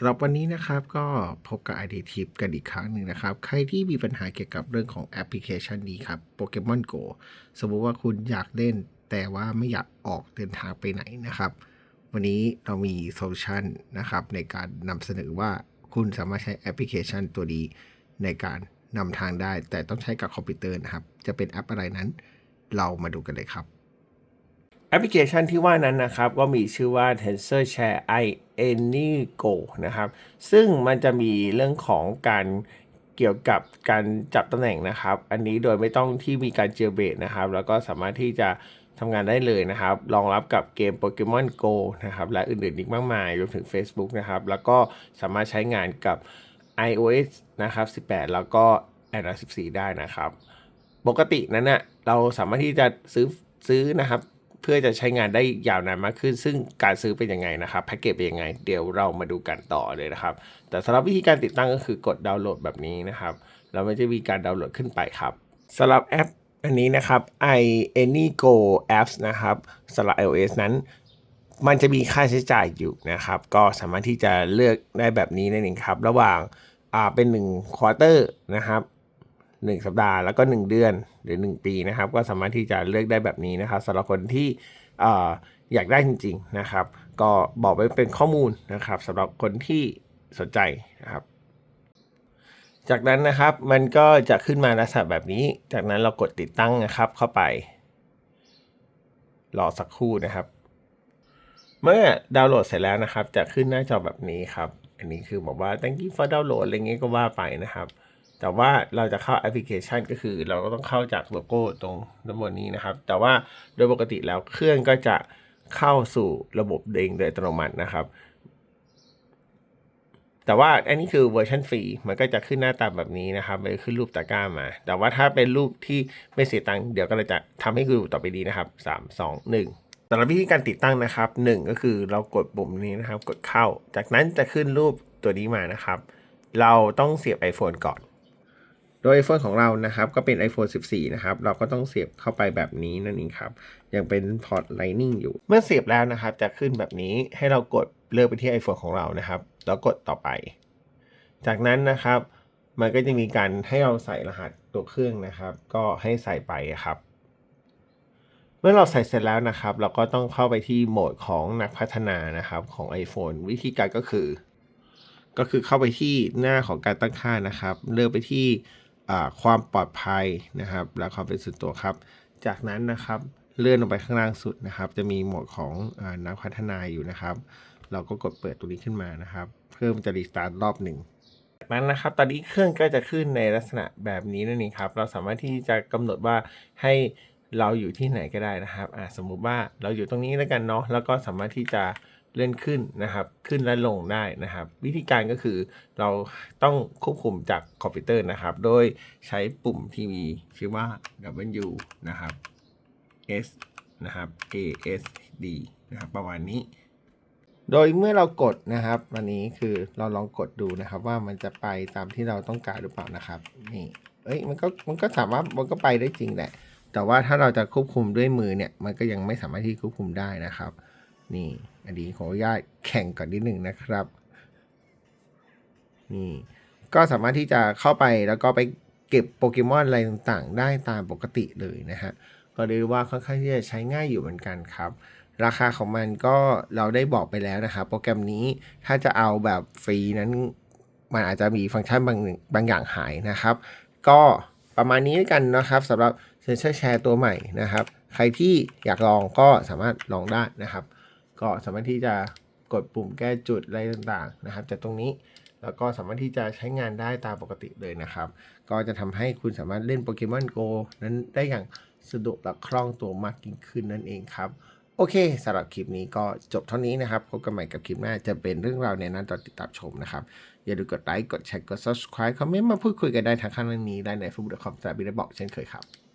สำหรับวันนี้นะครับก็พบกับ ID Tip กันอีกครั้งหนึ่งนะครับ ใครที่มีปัญหาเกี่ยวกับเรื่องของแอปพลิเคชันนี้ครับ Pokemon Go สมมุติว่าคุณอยากเล่น แต่ว่าไม่อยากออกเดินทางไปไหนนะครับ วันนี้เรามีโซลูชันนะครับในการนำเสนอว่าคุณสามารถใช้แอปพลิเคชันตัวนี้ในการนำทางได้ แต่ต้องใช้กับคอมพิวเตอร์นะครับ จะเป็นแอปอะไรนั้น เรามาดูกันเลยครับ แอปพลิเคชันที่ว่านั้นนะครับก็มีชื่อว่า Tensor Share i AnyGo นะครับ ซึ่งมันจะมีเรื่องของการเกี่ยวกับการจับตำแหน่งนะครับ อันนี้โดยไม่ต้องที่มีการเจอเบรนะครับ แล้วก็สามารถที่จะทำงานได้เลยนะครับ รองรับกับเกม Pokemon Go นะครับ และอื่นๆอีกมากมาย รวมถึง Facebook นะครับ แล้วก็สามารถใช้งานกับ iOS นะครับ 18 แล้วก็ Android 14 ได้นะครับ ปกตินั้นนะเราสามารถที่จะซื้อซื้อนะครับ เพื่อจะใช้งานได้ยาวนานมากขึ้น ซึ่งการซื้อเป็นยังไงนะครับแพ็กเกจเป็นยังไง เดี๋ยวเรามาดูกันต่อเลยนะครับ แต่สำหรับวิธีการติดตั้งก็คือกดดาวน์โหลดแบบนี้นะครับเราไม่จะมีการดาวน์โหลดขึ้นไปครับสำหรับแอปอันนี้นะครับ i AnyGo apps นะครับสำหรับ iOS นั้น มันจะมีค่าใช้จ่ายอยู่นะครับ ก็สามารถที่จะเลือกได้แบบนี้นั่นเองครับ ระหว่างอ่าเป็น1ควอเตอร์นะครับ 1 สัปดาห์แล้วก็ 1 เดือนหรือ 1 ปีนะครับ ก็สามารถที่จะเลือกได้แบบนี้นะครับสำหรับคนที่ออยากได้จริง ๆนะครับ ก็บอกไว้เป็นข้อมูลนะครับสำหรับคนที่สนใจนะครับ จากนั้นนะครับมันก็จะขึ้นมาลักษณะแบบนี้ จากนั้นเรากดติดตั้งนะครับเข้าไป รอสักครู่นะครับ เมื่อดาวน์โหลดเสร็จแล้วนะครับ จะขึ้นหน้าจอแบบนี้ครับ อันนี้คือบอกว่า thank you for download อะไรเงี้ยก็ว่าไปนะครับ แต่ว่าเราจะเข้าแอปพลิเคชันก็คือ เราก็ต้องเข้าจากโลโก้ตรงด้านบนนี้นะครับ แต่ว่าโดยปกติแล้วเครื่องก็จะเข้าสู่ระบบเองโดยอัตโนมัตินะครับ แต่ว่าอันนี้คือเวอร์ชันฟรีมันก็จะขึ้นหน้าตาแบบนี้นะครับมันขึ้นรูปตะกร้ามา แต่ว่าถ้าเป็นรูปที่ไม่เสียตังค์เดี๋ยวก็จะทำให้ดูต่อไปดีนะครับ 3 2 1สำหรับวิธีการติดตั้งนะครับ1ก็คือเรากดปุ่มนี้นะครับ กดเข้า จากนั้นจะขึ้นรูปตัวนี้มานะครับ เราต้องเสียบ iPhone ก่อน โดย iPhone ของเรานะครับก็เป็น iPhone 14 นะครับ เราก็ต้องเสียบเข้าไปแบบนี้นั่นเองครับ ยังเป็นพอร์ต Lightning อยู่ เมื่อเสียบแล้วนะครับ จะขึ้นแบบนี้ให้เรากดเลือกไปที่ iPhone ของเรานะครับ แล้วกดต่อไป จากนั้นนะครับ มันก็จะมีการให้เราใส่รหัสตัวเครื่องนะครับ ก็ให้ใส่ไปครับ เมื่อเราใส่เสร็จแล้วนะครับ เราก็ต้องเข้าไปที่โหมดของนักพัฒนานะครับของ iPhone วิธีการก็คือ ก็คือเข้าไปที่หน้าของการตั้งค่านะครับ เลือกไปที่ ความปลอดภัยนะครับ และความเป็นส่วนตัวครับ จากนั้นนะครับเลื่อนลงไปข้างล่างสุดนะครับ จะมีโหมดของอนักพัฒนาอยู่นะครับ เราก็กดเปิดตรงนี้ขึ้นมานะครับ เพื่อมันจะรีสตาร์ทรอบหนึ่งจากนั้นนะครับ ตอนนี้เครื่องก็จะขึ้นในลักษณะแบบนี้นั่นเองครับ เราสามารถที่จะกำหนดว่าให้เราอยู่ที่ไหนก็ได้นะครับ สมมุติว่าเราอยู่ตรงนี้แล้วกันเนาะแล้วก็สามารถที่จะ เลื่อนขึ้นนะครับ ขึ้นและลงได้นะครับ วิธีการก็คือเราต้องควบคุมจากคอมพิวเตอร์นะครับ โดยใช้ปุ่มที่มีชื่อว่า W นะครับ S นะครับ A S D นะครับประมาณนี้ โดยเมื่อเรากดนะครับวันนี้คือเราลองกดดูนะครับ ว่ามันจะไปตามที่เราต้องการหรือเปล่านะครับนี่เอ้ยมันก็มันก็สามารถมันก็ไปได้จริงแหละแต่ว่าถ้าเราจะควบคุมด้วยมือเนี่ยมันก็ยังไม่สามารถที่ควบคุมได้นะครับ นี่ อันนี้ขออนุญาตแข่งก่อนนิดหนึ่งนะครับ นี่ก็สามารถที่จะเข้าไปแล้วก็ไปเก็บโปเกมอนอะไรต่างๆ ได้ตามปกติเลยนะฮะ ก็เรียกว่าค่อนข้างที่จะใช้ง่ายอยู่เหมือนกันครับ ราคาของมันก็เราได้บอกไปแล้วนะครับโปรแกรมนี้ถ้าจะเอาแบบฟรีนั้น มันอาจจะมีฟังก์ชันบางบางอย่างหายนะครับ ก็ประมาณนี้กันนะครับสำหรับเซนเซอร์แชร์ตัวใหม่นะครับ ใครที่อยากลองก็สามารถลองได้นะครับ ก็สามารถที่จะกดปุ่มแก้จุดอะไรต่างๆนะครับ จากตรงนี้แล้วก็สามารถที่จะใช้งานได้ตามปกติเลยนะครับ ก็จะทำให้คุณสามารถเล่นโปเกมอนโกนั้นได้อย่างสะดวกและคล่องตัวมากยิ่งขึ้นนั่นเองครับ โอเคสำหรับคลิปนี้ก็จบเท่านี้นะครับพบกันใหม่กับคลิปหน้าจะเป็นเรื่องราวในนั้นต่อติดตามชมนะครับ อย่าลืมกดไลค์กดแชร์กด subscribe คอมเมนต์มาพูดคุยกันได้ทางข้างล่างนี้ได้ใน facebook.com สระบิลบอกเช่นเคยครับ